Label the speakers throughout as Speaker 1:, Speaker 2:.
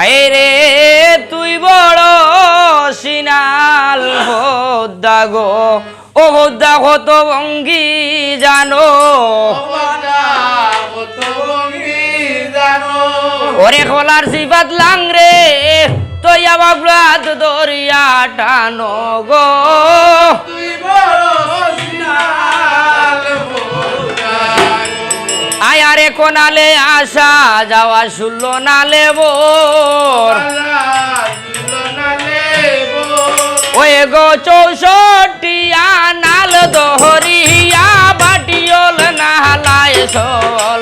Speaker 1: আরে তুই বড় সিনাল হোদ্দা গো। ও হোদ্দা কত ভঙ্গি জানো। ওরে খোলার সিপাত লাংরে তোয়া বাবলাত দরিয়া টানো গো। কোনালে আসা যাওয়া শুনল নালে বোর। ওয়ে গো চৌষট্টি আনাল দহরিয়া বাটিওল নাহালায় সর।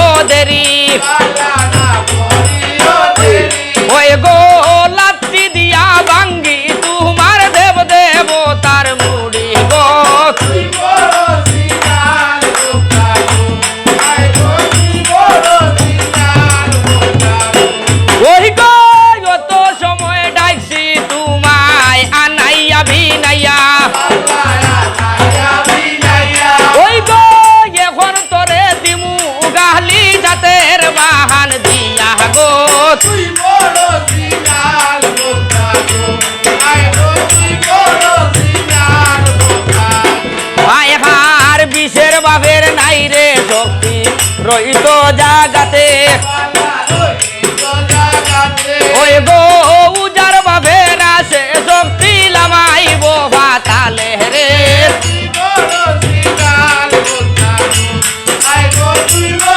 Speaker 1: ಸೋದರಿ ಹೋಯಗೋ রহিত জাগাতে ওই গো উজার বাবে রাসে শক্তি লামাইব ভাতালে রে আই গো তুই গো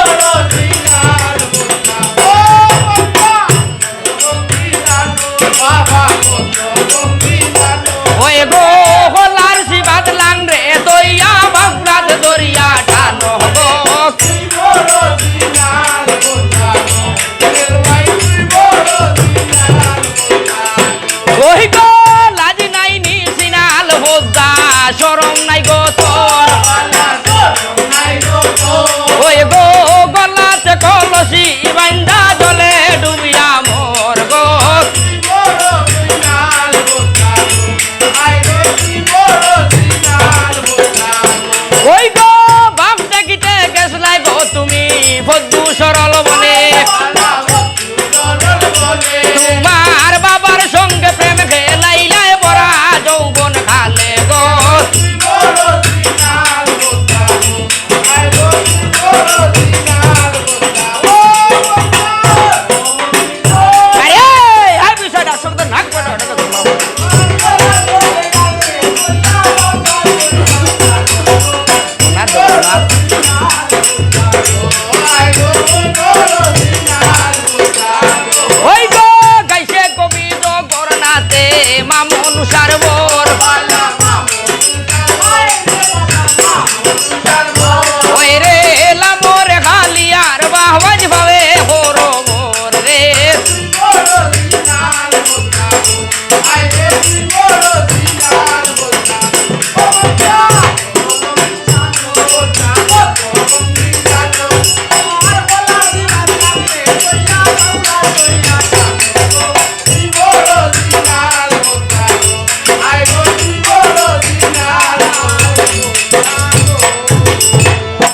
Speaker 1: i'm not a Rosina,